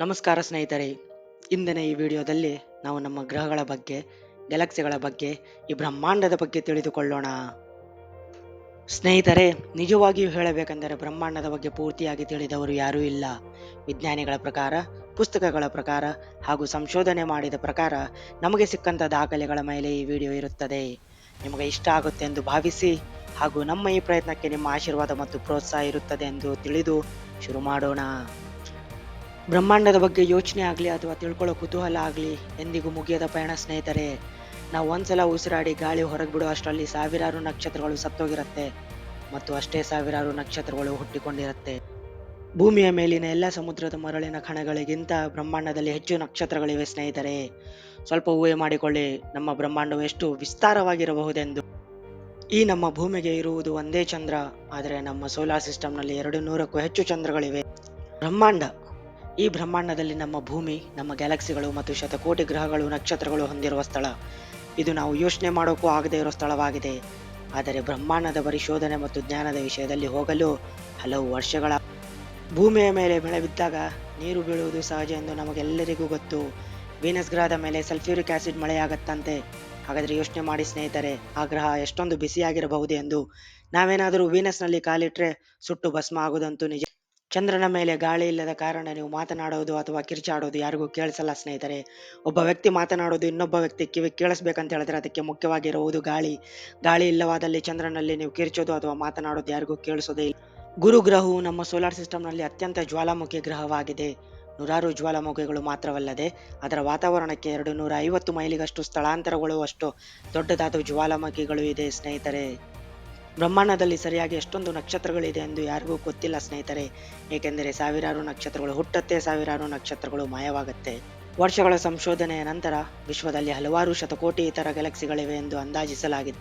ನಮಸ್ಕಾರ ಸ್ನೇಹಿತರೆ. ಇಂದಿನ ಈ ವಿಡಿಯೋದಲ್ಲಿ ನಾವು ನಮ್ಮ ಗ್ರಹಗಳ ಬಗ್ಗೆ ಗ್ಯಾಲಕ್ಸಿಗಳ ಬಗ್ಗೆ, ಈ ಬ್ರಹ್ಮಾಂಡದ ಬಗ್ಗೆ ತಿಳಿದುಕೊಳ್ಳೋಣ. ಸ್ನೇಹಿತರೆ, ನಿಜವಾಗಿಯೂ ಹೇಳಬೇಕೆಂದರೆ ಬ್ರಹ್ಮಾಂಡದ ಬಗ್ಗೆ ಪೂರ್ತಿಯಾಗಿ ತಿಳಿದವರು ಯಾರೂ ಇಲ್ಲ. ವಿಜ್ಞಾನಿಗಳ ಪ್ರಕಾರ, ಪುಸ್ತಕಗಳ ಪ್ರಕಾರ ಹಾಗೂ ಸಂಶೋಧನೆ ಮಾಡಿದ ಪ್ರಕಾರ ನಮಗೆ ಸಿಕ್ಕಂಥ ದಾಖಲೆಗಳ ಮೇಲೆ ಈ ವಿಡಿಯೋ ಇರುತ್ತದೆ. ನಿಮಗೆ ಇಷ್ಟ ಆಗುತ್ತೆ ಎಂದು ಭಾವಿಸಿ ಹಾಗೂ ನಮ್ಮ ಈ ಪ್ರಯತ್ನಕ್ಕೆ ನಿಮ್ಮ ಆಶೀರ್ವಾದ ಮತ್ತು ಪ್ರೋತ್ಸಾಹ ಇರುತ್ತದೆ ಎಂದು ತಿಳಿದು ಶುರು ಮಾಡೋಣ. ಬ್ರಹ್ಮಾಂಡದ ಬಗ್ಗೆ ಯೋಚನೆ ಆಗಲಿ ಅಥವಾ ತಿಳ್ಕೊಳ್ಳೋ ಕುತೂಹಲ ಆಗಲಿ, ಎಂದಿಗೂ ಮುಗಿಯದ ಪಯಣ ಸ್ನೇಹಿತರೆ, ನಾವು ಒಂದ್ಸಲ ಉಸಿರಾಡಿ ಗಾಳಿ ಹೊರಗೆ ಬಿಡೋ ಅಷ್ಟರಲ್ಲಿ ಸಾವಿರಾರು ನಕ್ಷತ್ರಗಳು ಸತ್ತೋಗಿರುತ್ತೆ ಮತ್ತು ಅಷ್ಟೇ ಸಾವಿರಾರು ನಕ್ಷತ್ರಗಳು ಹುಟ್ಟಿಕೊಂಡಿರುತ್ತೆ. ಭೂಮಿಯ ಮೇಲಿನ ಎಲ್ಲ ಸಮುದ್ರದ ಮರಳಿನ ಕಣಗಳಿಗಿಂತ ಬ್ರಹ್ಮಾಂಡದಲ್ಲಿ ಹೆಚ್ಚು ನಕ್ಷತ್ರಗಳಿವೆ ಸ್ನೇಹಿತರೆ. ಸ್ವಲ್ಪ ಊಹೆ ಮಾಡಿಕೊಳ್ಳಿ, ನಮ್ಮ ಬ್ರಹ್ಮಾಂಡವು ಎಷ್ಟು ವಿಸ್ತಾರವಾಗಿರಬಹುದೆಂದು. ಈ ನಮ್ಮ ಭೂಮಿಗೆ ಇರುವುದು ಒಂದೇ ಚಂದ್ರ, ಆದರೆ ನಮ್ಮ ಸೋಲಾರ್ ಸಿಸ್ಟಮ್ನಲ್ಲಿ ಎರಡು ನೂರಕ್ಕೂ ಹೆಚ್ಚು ಚಂದ್ರಗಳಿವೆ. ಬ್ರಹ್ಮಾಂಡ ಈ ಬ್ರಹ್ಮಾಂಡದಲ್ಲಿ ನಮ್ಮ ಭೂಮಿ, ನಮ್ಮ ಗ್ಯಾಲಕ್ಸಿಗಳು ಮತ್ತು ಶತಕೋಟಿ ಗ್ರಹಗಳು, ನಕ್ಷತ್ರಗಳು ಹೊಂದಿರುವ ಸ್ಥಳ. ಇದು ನಾವು ಯೋಚನೆ ಮಾಡೋಕ್ಕೂ ಆಗದೇ ಇರೋ ಸ್ಥಳವಾಗಿದೆ. ಆದರೆ ಬ್ರಹ್ಮಾಂಡದ ಪರಿಶೋಧನೆ ಮತ್ತು ಜ್ಞಾನದ ವಿಷಯದಲ್ಲಿ ಹೋಗಲು ಹಲವು ವರ್ಷಗಳ ಭೂಮಿಯ ಮೇಲೆ ಬೆಳೆ ಬಿದ್ದಾಗ ನೀರು ಬೀಳುವುದು ಸಹಜ ಎಂದು ನಮಗೆಲ್ಲರಿಗೂ ಗೊತ್ತು. ವೀನಸ್ ಗ್ರಹದ ಮೇಲೆ ಸಲ್ಫ್ಯೂರಿಕ್ ಆಸಿಡ್ ಮಳೆಯಾಗತ್ತಂತೆ. ಹಾಗಾದರೆ ಯೋಚನೆ ಮಾಡಿ ಸ್ನೇಹಿತರೆ, ಆ ಗ್ರಹ ಎಷ್ಟೊಂದು ಬಿಸಿಯಾಗಿರಬಹುದು ಎಂದು ನಾವೇನಾದರೂ ವೀನಸ್ನಲ್ಲಿ ಕಾಲಿಟ್ರೆ ಸುಟ್ಟು ಭಸ್ಮ ಆಗುವುದಂತೂ ನಿಜ. ಚಂದ್ರನ ಮೇಲೆ ಗಾಳಿ ಇಲ್ಲದ ಕಾರಣ ನೀವು ಮಾತನಾಡೋದು ಅಥವಾ ಕಿರ್ಚಾಡೋದು ಯಾರಿಗೂ ಕೇಳಿಸಲ್ಲ ಸ್ನೇಹಿತರೆ. ಒಬ್ಬ ವ್ಯಕ್ತಿ ಮಾತನಾಡೋದು ಇನ್ನೊಬ್ಬ ವ್ಯಕ್ತಿ ಕಿವಿ ಕೇಳಿಸ್ಬೇಕಂತ ಹೇಳಿದ್ರೆ ಅದಕ್ಕೆ ಮುಖ್ಯವಾಗಿರುವುದು ಗಾಳಿ. ಗಾಳಿ ಇಲ್ಲವಾದಲ್ಲಿ ಚಂದ್ರನಲ್ಲಿ ನೀವು ಕಿರ್ಚೋದು ಅಥವಾ ಮಾತನಾಡೋದು ಯಾರಿಗೂ ಕೇಳಿಸೋದೇ ಇಲ್ಲ. ಗುರು ಗ್ರಹವು ನಮ್ಮ ಸೋಲಾರ್ ಸಿಸ್ಟಮ್ನಲ್ಲಿ ಅತ್ಯಂತ ಜ್ವಾಲಾಮುಖಿ ಗ್ರಹವಾಗಿದೆ. ನೂರಾರು ಜ್ವಾಲಾಮುಖಿಗಳು ಮಾತ್ರವಲ್ಲದೆ ಅದರ ವಾತಾವರಣಕ್ಕೆ ಎರಡು ನೂರ ಐವತ್ತು ಮೈಲಿಗಷ್ಟು ಸ್ಥಳಾಂತರಗೊಳ್ಳುವಷ್ಟು ದೊಡ್ಡದಾದ ಜ್ವಾಲಾಮುಖಿಗಳು ಇದೆ ಸ್ನೇಹಿತರೆ. ಬ್ರಹ್ಮಾಂಡದಲ್ಲಿ ಸರಿಯಾಗಿ ಎಷ್ಟೊಂದು ನಕ್ಷತ್ರಗಳಿದೆ ಎಂದು ಯಾರಿಗೂ ಗೊತ್ತಿಲ್ಲ ಸ್ನೇಹಿತರೆ. ಏಕೆಂದರೆ ಸಾವಿರಾರು ನಕ್ಷತ್ರಗಳು ಹುಟ್ಟತ್ತೆ, ಸಾವಿರಾರು ನಕ್ಷತ್ರಗಳು ಮಾಯವಾಗುತ್ತೆ. ವರ್ಷಗಳ ಸಂಶೋಧನೆಯ ನಂತರ ವಿಶ್ವದಲ್ಲಿ ಹಲವಾರು ಶತಕೋಟಿ ಇತರ ಗ್ಯಾಲಕ್ಸಿಗಳಿವೆ ಎಂದು ಅಂದಾಜಿಸಲಾಗಿದೆ.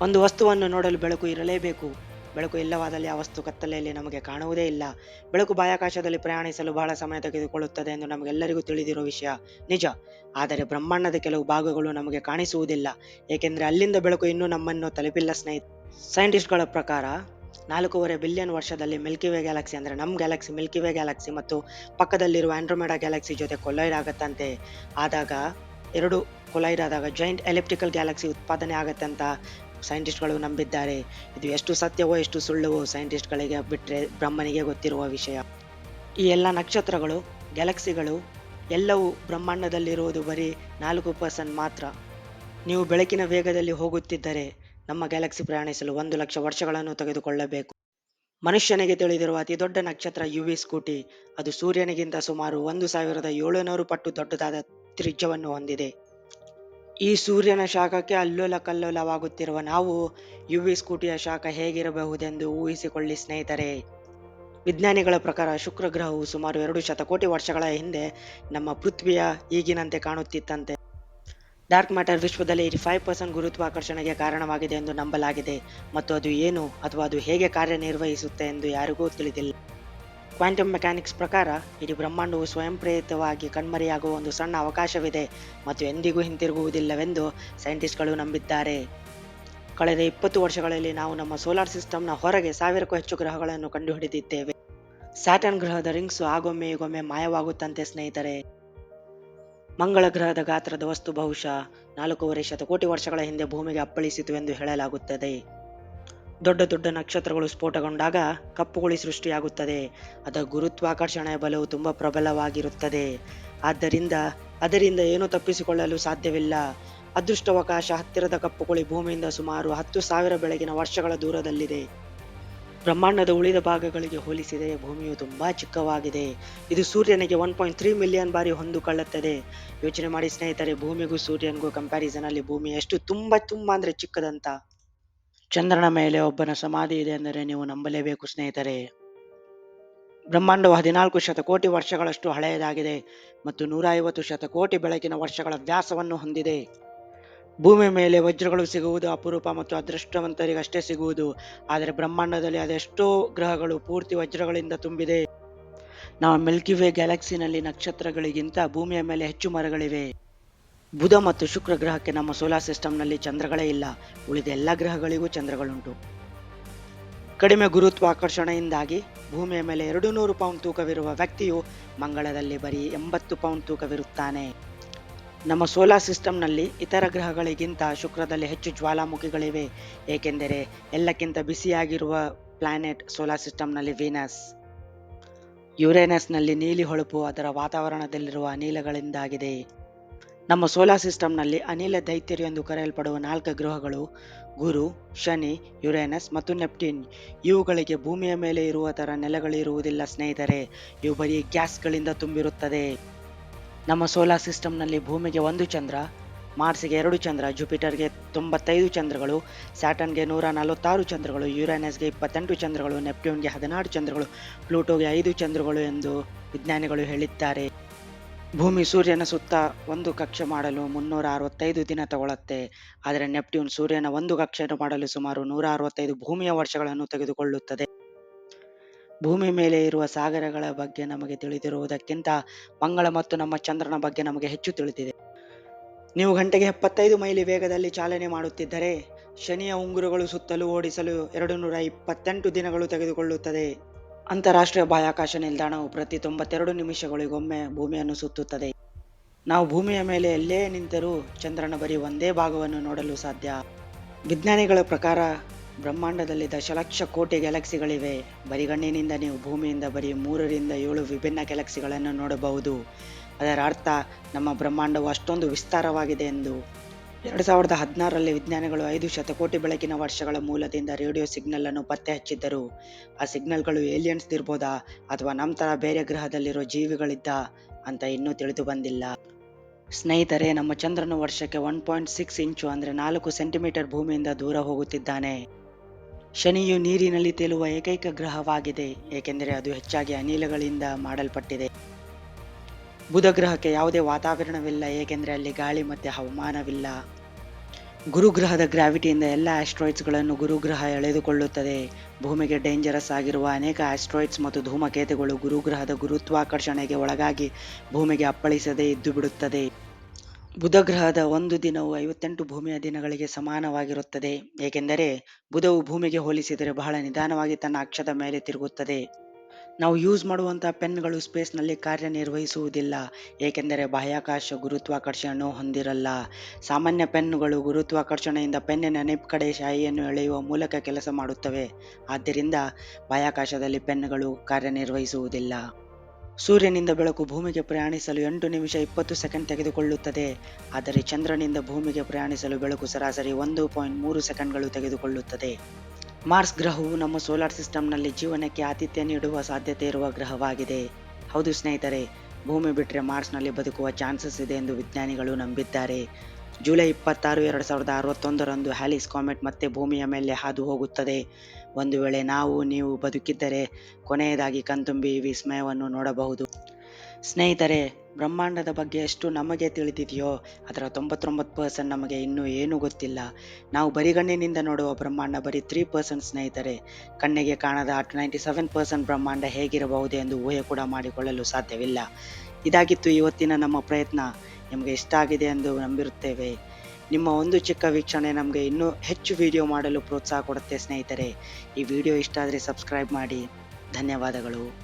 ಒಂದು ವಸ್ತುವನ್ನು ನೋಡಲು ಬೆಳಕು ಇರಲೇಬೇಕು. ಬೆಳಕು ಇಲ್ಲವಾದಲ್ಲಿ ಆ ವಸ್ತು ಕತ್ತಲೆಯಲ್ಲಿ ನಮಗೆ ಕಾಣುವುದೇ ಇಲ್ಲ. ಬೆಳಕು ಬಾಹ್ಯಾಕಾಶದಲ್ಲಿ ಪ್ರಯಾಣಿಸಲು ಬಹಳ ಸಮಯ ತೆಗೆದುಕೊಳ್ಳುತ್ತದೆ ಎಂದು ನಮಗೆಲ್ಲರಿಗೂ ತಿಳಿದಿರುವ ವಿಷಯ ನಿಜ. ಆದರೆ ಬ್ರಹ್ಮಾಂಡದ ಕೆಲವು ಭಾಗಗಳು ನಮಗೆ ಕಾಣಿಸುವುದಿಲ್ಲ. ಏಕೆಂದರೆ ಅಲ್ಲಿಂದ ಬೆಳಕು ಇನ್ನೂ ನಮ್ಮನ್ನು ತಲುಪಿಲ್ಲ ಸ್ನೇಹಿತ ಸೈಂಟಿಸ್ಟ್ಗಳ ಪ್ರಕಾರ ನಾಲ್ಕೂವರೆ ಬಿಲಿಯನ್ ವರ್ಷದಲ್ಲಿ ಮಿಲ್ಕಿ ವೇ ಗ್ಯಾಲಕ್ಸಿ ಅಂದರೆ ನಮ್ಮ ಗ್ಯಾಲಕ್ಸಿ, ಮಿಲ್ಕಿ ವೇ ಗ್ಯಾಲಕ್ಸಿ ಮತ್ತು ಪಕ್ಕದಲ್ಲಿರುವ ಆಂಡ್ರೋಮೆಡಾ ಗ್ಯಾಲಕ್ಸಿ ಜೊತೆ ಕೊಲೈಡ್ ಆಗತ್ತಂತೆ. ಆದಾಗ ಎರಡು ಕೊಲೈಡ್ ಆದಾಗ ಜಾಯಿಂಟ್ ಎಲೆಕ್ಟ್ರಿಕಲ್ ಗ್ಯಾಲಕ್ಸಿ ಉತ್ಪಾದನೆ ಆಗತ್ತೆ ಸೈಂಟಿಸ್ಟ್ಗಳು ನಂಬಿದ್ದಾರೆ. ಇದು ಎಷ್ಟು ಸತ್ಯವೋ, ಎಷ್ಟು ಸುಳ್ಳುವೋ ಸೈಂಟಿಸ್ಟ್ಗಳಿಗೆ ಬಿಟ್ಟರೆ ಬ್ರಹ್ಮನಿಗೆ ಗೊತ್ತಿರುವ ವಿಷಯ. ಈ ಎಲ್ಲ ನಕ್ಷತ್ರಗಳು ಗ್ಯಾಲಕ್ಸಿಗಳು ಎಲ್ಲವೂ ಬ್ರಹ್ಮಾಂಡದಲ್ಲಿರುವುದು ಬರೀ ನಾಲ್ಕು ಪರ್ಸೆಂಟ್ ಮಾತ್ರ. ನೀವು ಬೆಳಕಿನ ವೇಗದಲ್ಲಿ ಹೋಗುತ್ತಿದ್ದರೆ ನಮ್ಮ ಗ್ಯಾಲಕ್ಸಿ ಪ್ರಯಾಣಿಸಲು ಒಂದು ಲಕ್ಷ ವರ್ಷಗಳನ್ನು ತೆಗೆದುಕೊಳ್ಳಬೇಕು. ಮನುಷ್ಯನಿಗೆ ತಿಳಿದಿರುವ ಅತಿ ದೊಡ್ಡ ನಕ್ಷತ್ರ ಯು ವಿ ಸ್ಕೂಟಿ. ಅದು ಸೂರ್ಯನಿಗಿಂತ ಸುಮಾರು ಒಂದು ಸಾವಿರದ ಏಳುನೂರು ಪಟ್ಟು ದೊಡ್ಡದಾದ ತ್ರಿಜ್ಯವನ್ನು ಹೊಂದಿದೆ. ಈ ಸೂರ್ಯನ ಶಾಖಕ್ಕೆ ಅಲ್ಲೋಲಕಲ್ಲೋಲವಾಗುತ್ತಿರುವ ನಾವು ಯು ವಿ ಸ್ಕೂಟಿಯ ಶಾಖ ಹೇಗಿರಬಹುದೆಂದು ಊಹಿಸಿಕೊಳ್ಳಿ ಸ್ನೇಹಿತರೆ. ವಿಜ್ಞಾನಿಗಳ ಪ್ರಕಾರ ಶುಕ್ರ ಗ್ರಹವು ಸುಮಾರು ಎರಡು ಶತಕೋಟಿ ವರ್ಷಗಳ ಹಿಂದೆ ನಮ್ಮ ಪೃಥ್ವಿಯ ಈಗಿನಂತೆ ಕಾಣುತ್ತಿತ್ತಂತೆ. ಡಾರ್ಕ್ ಮ್ಯಾಟರ್ ವಿಶ್ವದಲ್ಲಿ ಫೈವ್ ಪರ್ಸೆಂಟ್ ಗುರುತ್ವಾಕರ್ಷಣೆಗೆ ಕಾರಣವಾಗಿದೆ ಎಂದು ನಂಬಲಾಗಿದೆ. ಮತ್ತು ಅದು ಏನು ಅಥವಾ ಅದು ಹೇಗೆ ಕಾರ್ಯನಿರ್ವಹಿಸುತ್ತೆ ಎಂದು ಯಾರಿಗೂ ತಿಳಿದಿಲ್ಲ. ಕ್ವಾಂಟಮ್ ಮೆಕ್ಯಾನಿಕ್ಸ್ ಪ್ರಕಾರ ಇಡೀ ಬ್ರಹ್ಮಾಂಡವು ಸ್ವಯಂಪ್ರೇರಿತವಾಗಿ ಕಣ್ಮರೆಯಾಗುವ ಒಂದು ಸಣ್ಣ ಅವಕಾಶವಿದೆ ಮತ್ತು ಎಂದಿಗೂ ಹಿಂತಿರುಗುವುದಿಲ್ಲವೆಂದು ಸೈಂಟಿಸ್ಟ್ಗಳು ನಂಬಿದ್ದಾರೆ. ಕಳೆದ ಇಪ್ಪತ್ತು ವರ್ಷಗಳಲ್ಲಿ ನಾವು ನಮ್ಮ ಸೋಲಾರ್ ಸಿಸ್ಟಮ್ನ ಹೊರಗೆ ಸಾವಿರಕ್ಕೂ ಹೆಚ್ಚು ಗ್ರಹಗಳನ್ನು ಕಂಡುಹಿಡಿದಿದ್ದೇವೆ. ಸ್ಯಾಟನ್ ಗ್ರಹದ ರಿಂಗ್ಸ್ ಆಗೊಮ್ಮೆ ಈಗೊಮ್ಮೆ ಮಾಯವಾಗುತ್ತಂತೆ ಸ್ನೇಹಿತರೆ. ಮಂಗಳ ಗ್ರಹದ ಗಾತ್ರದ ವಸ್ತು ಬಹುಶಃ ನಾಲ್ಕೂವರೆ ಶತಕೋಟಿ ವರ್ಷಗಳ ಹಿಂದೆ ಭೂಮಿಗೆ ಅಪ್ಪಳಿಸಿತು ಎಂದು ಹೇಳಲಾಗುತ್ತದೆ. ದೊಡ್ಡ ದೊಡ್ಡ ನಕ್ಷತ್ರಗಳು ಸ್ಫೋಟಗೊಂಡಾಗ ಕಪ್ಪುಗುಳಿ ಸೃಷ್ಟಿಯಾಗುತ್ತದೆ. ಅದರ ಗುರುತ್ವಾಕರ್ಷಣೆಯ ಬಲವು ತುಂಬ ಪ್ರಬಲವಾಗಿರುತ್ತದೆ. ಆದ್ದರಿಂದ, ಅದರಿಂದ ಏನೂ ತಪ್ಪಿಸಿಕೊಳ್ಳಲು ಸಾಧ್ಯವಿಲ್ಲ. ಅದೃಷ್ಟವಕಾಶ ಹತ್ತಿರದ ಕಪ್ಪುಗುಳಿ ಭೂಮಿಯಿಂದ ಸುಮಾರು ಹತ್ತು ಸಾವಿರ ಬೆಳಗಿನ ವರ್ಷಗಳ ದೂರದಲ್ಲಿದೆ. ಬ್ರಹ್ಮಾಂಡದ ಉಳಿದ ಭಾಗಗಳಿಗೆ ಹೋಲಿಸಿದರೆ ಭೂಮಿಯು ತುಂಬಾ ಚಿಕ್ಕವಾಗಿದೆ. ಇದು ಸೂರ್ಯನಿಗೆ ಒನ್ ಪಾಯಿಂಟ್ ತ್ರೀ ಮಿಲಿಯನ್ ಬಾರಿ ಹೊಂದಿಕೊಳ್ಳುತ್ತದೆ. ಯೋಚನೆ ಮಾಡಿ ಸ್ನೇಹಿತರೆ, ಭೂಮಿಗೂ ಸೂರ್ಯನಿಗೂ ಕಂಪ್ಯಾರಿಸನ್ ಅಲ್ಲಿ ಭೂಮಿ ಎಷ್ಟು ತುಂಬಾ ತುಂಬಾ ಅಂದ್ರೆ ಚಿಕ್ಕದಂತ. ಚಂದ್ರನ ಮೇಲೆ ಒಬ್ಬನ ಸಮಾಧಿ ಇದೆ ಅಂದರೆ ನೀವು ನಂಬಲೇಬೇಕು ಸ್ನೇಹಿತರೆ. ಬ್ರಹ್ಮಾಂಡವು ಹದಿನಾಲ್ಕು ಶತಕೋಟಿ ವರ್ಷಗಳಷ್ಟು ಹಳೆಯದಾಗಿದೆ ಮತ್ತು ನೂರ ಐವತ್ತು ಶತಕೋಟಿ ಬೆಳಕಿನ ವರ್ಷಗಳ ವ್ಯಾಸವನ್ನು ಹೊಂದಿದೆ. ಭೂಮಿ ಮೇಲೆ ವಜ್ರಗಳು ಸಿಗುವುದು ಅಪರೂಪ ಮತ್ತು ಅದೃಷ್ಟವಂತರಿಗಷ್ಟೇ ಸಿಗುವುದು, ಆದರೆ ಬ್ರಹ್ಮಾಂಡದಲ್ಲಿ ಅದೆಷ್ಟೋ ಗ್ರಹಗಳು ಪೂರ್ತಿ ವಜ್ರಗಳಿಂದ ತುಂಬಿದೆ. ನಾವು ಮಿಲ್ಕಿ ವೇ ಗ್ಯಾಲಕ್ಸಿನಲ್ಲಿ ನಕ್ಷತ್ರಗಳಿಗಿಂತ ಭೂಮಿಯ ಮೇಲೆ ಹೆಚ್ಚು ಮರಗಳಿವೆ. ಬುಧ ಮತ್ತು ಶುಕ್ರ ಗ್ರಹಕ್ಕೆ ನಮ್ಮ ಸೋಲಾರ್ ಸಿಸ್ಟಮ್ನಲ್ಲಿ ಚಂದ್ರಗಳೇ ಇಲ್ಲ. ಉಳಿದ ಎಲ್ಲ ಗ್ರಹಗಳಿಗೂ ಚಂದ್ರಗಳುಂಟು. ಕಡಿಮೆ ಗುರುತ್ವಾಕರ್ಷಣೆಯಿಂದಾಗಿ ಭೂಮಿಯ ಮೇಲೆ ಎರಡು ನೂರು ಪೌಂಡ್ ತೂಕವಿರುವ ವ್ಯಕ್ತಿಯು ಮಂಗಳದಲ್ಲಿ ಬರೀ ಎಂಬತ್ತು ಪೌಂಡ್ ತೂಕವಿರುತ್ತಾನೆ. ನಮ್ಮ ಸೋಲಾರ್ ಸಿಸ್ಟಮ್ನಲ್ಲಿ ಇತರ ಗ್ರಹಗಳಿಗಿಂತ ಶುಕ್ರದಲ್ಲಿ ಹೆಚ್ಚು ಜ್ವಾಲಾಮುಖಿಗಳಿವೆ. ಏಕೆಂದರೆ ಎಲ್ಲಕ್ಕಿಂತ ಬಿಸಿಯಾಗಿರುವ ಪ್ಲಾನೆಟ್ ಸೋಲಾರ್ ಸಿಸ್ಟಮ್ನಲ್ಲಿ ವೀನಸ್ ಯುರೇನಸ್ನಲ್ಲಿ ನೀಲಿ ಹೊಳಪು ಅದರ ವಾತಾವರಣದಲ್ಲಿರುವ ಅನಿಲಗಳಿಂದಾಗಿದೆ ನಮ್ಮ ಸೋಲಾರ್ ಸಿಸ್ಟಮ್ನಲ್ಲಿ ಅನಿಲ ದೈತ್ಯರು ಎಂದು ಕರೆಯಲ್ಪಡುವ ನಾಲ್ಕು ಗ್ರಹಗಳು ಗುರು, ಶನಿ, ಯುರೇನಸ್ ಮತ್ತು ನೆಪ್ಟೀನ್. ಇವುಗಳಿಗೆ ಭೂಮಿಯ ಮೇಲೆ ಇರುವ ಥರ ನೆಲೆಗಳಿರುವುದಿಲ್ಲ ಸ್ನೇಹಿತರೆ. ಇವು ಬರೀ ಗ್ಯಾಸ್ಗಳಿಂದ ತುಂಬಿರುತ್ತದೆ. ನಮ್ಮ ಸೋಲಾರ್ ಸಿಸ್ಟಮ್ನಲ್ಲಿ ಭೂಮಿಗೆ ಒಂದು ಚಂದ್ರ, ಮಾರ್ಸ್ಗೆ ಎರಡು ಚಂದ್ರ, ಜುಪಿಟರ್ಗೆ ತೊಂಬತ್ತೈದು ಚಂದ್ರಗಳು ಸ್ಯಾಟನ್ಗೆ ನೂರ ನಲವತ್ತಾರು ಚಂದ್ರಗಳು, ಯುರೇನಸ್ಗೆ ಇಪ್ಪತ್ತೆಂಟು ಚಂದ್ರಗಳು, ನೆಪ್ಟ್ಯೂನ್ಗೆ ಹದಿನಾರು ಚಂದ್ರಗಳು, ಪ್ಲೂಟೋಗೆ ಐದು ಚಂದ್ರಗಳು ಎಂದು ವಿಜ್ಞಾನಿಗಳು ಹೇಳಿದ್ದಾರೆ. ಭೂಮಿ ಸೂರ್ಯನ ಸುತ್ತ ಒಂದು ಕಕ್ಷೆ ಮಾಡಲು ಮುನ್ನೂರ ಅರವತ್ತೈದು ದಿನ ತಗೊಳ್ಳುತ್ತೆ ಆದರೆ ನೆಪ್ಟ್ಯೂನ್ ಸೂರ್ಯನ ಒಂದು ಕಕ್ಷೆಯನ್ನು ಮಾಡಲು ಸುಮಾರು ನೂರ ಅರವತ್ತೈದು ಭೂಮಿಯ ವರ್ಷಗಳನ್ನು ತೆಗೆದುಕೊಳ್ಳುತ್ತದೆ. ಭೂಮಿ ಮೇಲೆ ಇರುವ ಸಾಗರಗಳ ಬಗ್ಗೆ ನಮಗೆ ತಿಳಿದಿರುವುದಕ್ಕಿಂತ ಮಂಗಳ ಮತ್ತು ನಮ್ಮ ಚಂದ್ರನ ಬಗ್ಗೆ ನಮಗೆ ಹೆಚ್ಚು ತಿಳಿದಿದೆ. ನೀವು ಗಂಟೆಗೆ ಎಪ್ಪತ್ತೈದು ಮೈಲಿ ವೇಗದಲ್ಲಿ ಚಾಲನೆ ಮಾಡುತ್ತಿದ್ದರೆ ಶನಿಯ ಉಂಗುರಗಳು ಸುತ್ತಲೂ ಓಡಿಸಲು ಎರಡು ನೂರ ಇಪ್ಪತ್ತೆಂಟು ದಿನಗಳು ತೆಗೆದುಕೊಳ್ಳುತ್ತದೆ. ಅಂತಾರಾಷ್ಟ್ರೀಯ ಬಾಹ್ಯಾಕಾಶ ನಿಲ್ದಾಣವು ಪ್ರತಿ ತೊಂಬತ್ತೆರಡು ನಿಮಿಷಗಳಿಗೊಮ್ಮೆ ಭೂಮಿಯನ್ನು ಸುತ್ತುತ್ತದೆ. ನಾವು ಭೂಮಿಯ ಮೇಲೆ ಎಲ್ಲೇ ನಿಂತರೂ ಚಂದ್ರನ ಬರೀ ಒಂದೇ ಭಾಗವನ್ನು ನೋಡಲು ಸಾಧ್ಯ. ವಿಜ್ಞಾನಿಗಳ ಪ್ರಕಾರ ಬ್ರಹ್ಮಾಂಡದಲ್ಲಿ ದಶಲಕ್ಷ ಕೋಟಿ ಗ್ಯಾಲಕ್ಸಿಗಳಿವೆ. ಬರಿಗಣ್ಣಿನಿಂದ ನೀವು ಭೂಮಿಯಿಂದ ಬರೀ ಮೂರರಿಂದ ಏಳು ವಿಭಿನ್ನ ಗ್ಯಾಲಕ್ಸಿಗಳನ್ನು ನೋಡಬಹುದು. ಅದರ ಅರ್ಥ, ನಮ್ಮ ಬ್ರಹ್ಮಾಂಡವು ಅಷ್ಟೊಂದು ವಿಸ್ತಾರವಾಗಿದೆ ಎಂದು. ಎರಡು ಸಾವಿರದ ಹದಿನಾರರಲ್ಲಿ ವಿಜ್ಞಾನಿಗಳು ಐದು ಶತಕೋಟಿ ಬೆಳಕಿನ ವರ್ಷಗಳ ಮೂಲದಿಂದ ರೇಡಿಯೋ ಸಿಗ್ನಲ್ ಅನ್ನು ಪತ್ತೆ ಹಚ್ಚಿದ್ದರು. ಆ ಸಿಗ್ನಲ್ಗಳು ಏಲಿಯನ್ಸ್ ಇರ್ಬೋದಾ ಅಥವಾ ನಮ್ಮ ಥರ ಬೇರೆ ಗ್ರಹದಲ್ಲಿರೋ ಜೀವಿಗಳಿದ್ದ ಅಂತ ಇನ್ನೂ ತಿಳಿದು ಬಂದಿಲ್ಲ. ಸ್ನೇಹಿತರೆ, ನಮ್ಮ ಚಂದ್ರನು ವರ್ಷಕ್ಕೆ ಒನ್ ಪಾಯಿಂಟ್ ಸಿಕ್ಸ್ ಇಂಚು ಅಂದರೆ ನಾಲ್ಕು ಸೆಂಟಿಮೀಟರ್ ಭೂಮಿಯಿಂದ ದೂರ ಹೋಗುತ್ತಿದ್ದಾನೆ. ಶನಿಯು ನೀರಿನಲ್ಲಿ ತೇಲುವ ಏಕೈಕ ಗ್ರಹವಾಗಿದೆ, ಏಕೆಂದರೆ ಅದು ಹೆಚ್ಚಾಗಿ ಅನಿಲಗಳಿಂದ ಮಾಡಲ್ಪಟ್ಟಿದೆ. ಬುಧ ಗ್ರಹಕ್ಕೆ ಯಾವುದೇ ವಾತಾವರಣವಿಲ್ಲ, ಏಕೆಂದರೆ ಅಲ್ಲಿ ಗಾಳಿ ಮತ್ತು ಹವಾಮಾನವಿಲ್ಲ. ಗುರುಗ್ರಹದ ಗ್ರಾವಿಟಿಯಿಂದ ಎಲ್ಲ ಆಸ್ಟ್ರಾಯ್ಡ್ಸ್ಗಳನ್ನು ಗುರುಗ್ರಹ ಎಳೆದುಕೊಳ್ಳುತ್ತದೆ. ಭೂಮಿಗೆ ಡೇಂಜರಸ್ ಆಗಿರುವ ಅನೇಕ ಆಸ್ಟ್ರಾಯ್ಡ್ಸ್ ಮತ್ತು ಧೂಮಕೇತುಗಳು ಗುರುಗ್ರಹದ ಗುರುತ್ವಾಕರ್ಷಣೆಗೆ ಒಳಗಾಗಿ ಭೂಮಿಗೆ ಅಪ್ಪಳಿಸದೇ ಇದ್ದು ಬಿಡುತ್ತದೆ ಬುಧ ಗ್ರಹದ ಒಂದು ದಿನವು ಐವತ್ತೆಂಟು ಭೂಮಿಯ ದಿನಗಳಿಗೆ ಸಮಾನವಾಗಿರುತ್ತದೆ. ಏಕೆಂದರೆ ಬುಧವು ಭೂಮಿಗೆ ಹೋಲಿಸಿದರೆ ಬಹಳ ನಿಧಾನವಾಗಿ ತನ್ನ ಅಕ್ಷದ ಮೇಲೆ ತಿರುಗುತ್ತದೆ. ನಾವು ಯೂಸ್ ಮಾಡುವಂಥ ಪೆನ್ಗಳು ಸ್ಪೇಸ್ನಲ್ಲಿ ಕಾರ್ಯನಿರ್ವಹಿಸುವುದಿಲ್ಲ. ಏಕೆಂದರೆ ಬಾಹ್ಯಾಕಾಶ ಗುರುತ್ವಾಕರ್ಷಣೆಯನ್ನು ಹೊಂದಿರಲ್ಲ. ಸಾಮಾನ್ಯ ಪೆನ್ನುಗಳು ಗುರುತ್ವಾಕರ್ಷಣೆಯಿಂದ ಪೆನ್ನಿನ ನೆಪ್ ಕಡೆ ಶಾಯಿಯನ್ನು ಎಳೆಯುವ ಮೂಲಕ ಕೆಲಸ ಮಾಡುತ್ತವೆ. ಆದ್ದರಿಂದ ಬಾಹ್ಯಾಕಾಶದಲ್ಲಿ ಪೆನ್ನುಗಳು ಕಾರ್ಯನಿರ್ವಹಿಸುವುದಿಲ್ಲ. ಸೂರ್ಯನಿಂದ ಬೆಳಕು ಭೂಮಿಗೆ ಪ್ರಯಾಣಿಸಲು ಎಂಟು ನಿಮಿಷ ಇಪ್ಪತ್ತು ಸೆಕೆಂಡ್ ತೆಗೆದುಕೊಳ್ಳುತ್ತದೆ. ಆದರೆ ಚಂದ್ರನಿಂದ ಭೂಮಿಗೆ ಪ್ರಯಾಣಿಸಲು ಬೆಳಕು ಸರಾಸರಿ ಒಂದು ಪಾಯಿಂಟ್ ಮೂರು ಸೆಕೆಂಡ್ಗಳು ತೆಗೆದುಕೊಳ್ಳುತ್ತದೆ. ಮಾರ್ಸ್ ಗ್ರಹವು ನಮ್ಮ ಸೋಲಾರ್ ಸಿಸ್ಟಮ್ನಲ್ಲಿ ಜೀವನಕ್ಕೆ ಆತಿಥ್ಯ ನೀಡುವ ಸಾಧ್ಯತೆ ಇರುವ ಗ್ರಹವಾಗಿದೆ. ಹೌದು ಸ್ನೇಹಿತರೆ, ಭೂಮಿ ಬಿಟ್ಟರೆ ಮಾರ್ಸ್ನಲ್ಲಿ ಬದುಕುವ ಚಾನ್ಸಸ್ ಇದೆ ಎಂದು ವಿಜ್ಞಾನಿಗಳು ನಂಬಿದ್ದಾರೆ. ಜುಲೈ ಇಪ್ಪತ್ತಾರು, ಎರಡು ಸಾವಿರದ ಅರವತ್ತೊಂದರಂದು ಹ್ಯಾಲಿಸ್ ಕಾಮೆಟ್ ಮತ್ತೆ ಭೂಮಿಯ ಮೇಲೆ ಹಾದು ಹೋಗುತ್ತದೆ. ಒಂದು ವೇಳೆ ನಾವು, ನೀವು ಬದುಕಿದ್ದರೆ ಕೊನೆಯದಾಗಿ ಕಣ್ತುಂಬಿ ವಿಸ್ಮಯವನ್ನು ನೋಡಬಹುದು. ಸ್ನೇಹಿತರೆ, ಬ್ರಹ್ಮಾಂಡದ ಬಗ್ಗೆ ಎಷ್ಟು ನಮಗೆ ತಿಳಿದಿದೆಯೋ, ಅದರ ತೊಂಬತ್ತೊಂಬತ್ತು ಪರ್ಸೆಂಟ್ ನಮಗೆ ಇನ್ನೂ ಏನೂ ಗೊತ್ತಿಲ್ಲ. ನಾವು ಬರಿಗಣ್ಣಿನಿಂದ ನೋಡುವ ಬ್ರಹ್ಮಾಂಡ, ಬರೀ ತ್ರೀ ಪರ್ಸೆಂಟ್ ಸ್ನೇಹಿತರೆ. ಕಣ್ಣಿಗೆ ಕಾಣದ ನೈಂಟಿ ಸೆವೆನ್ ಪರ್ಸೆಂಟ್ ಬ್ರಹ್ಮಾಂಡ ಹೇಗಿರಬಹುದು ಎಂದು ಊಹೆ ಕೂಡ ಮಾಡಿಕೊಳ್ಳಲು ಸಾಧ್ಯವಿಲ್ಲ. ಇದಾಗಿತ್ತು ಇವತ್ತಿನ ನಮ್ಮ ಪ್ರಯತ್ನ. ನಿಮಗೆ ಇಷ್ಟ ಆಗಿದೆ ಎಂದು ನಂಬಿರುತ್ತೇವೆ. ನಿಮ್ಮ ಒಂದು ಚಿಕ್ಕ ವೀಕ್ಷಣೆ ನಮಗೆ ಇನ್ನೂ ಹೆಚ್ಚು ವಿಡಿಯೋ ಮಾಡಲು ಪ್ರೋತ್ಸಾಹ ಕೊಡುತ್ತೆ ಸ್ನೇಹಿತರೆ. ಈ ವಿಡಿಯೋ ಇಷ್ಟ ಆದರೆ ಸಬ್ಸ್ಕ್ರೈಬ್ ಮಾಡಿ. ಧನ್ಯವಾದಗಳು.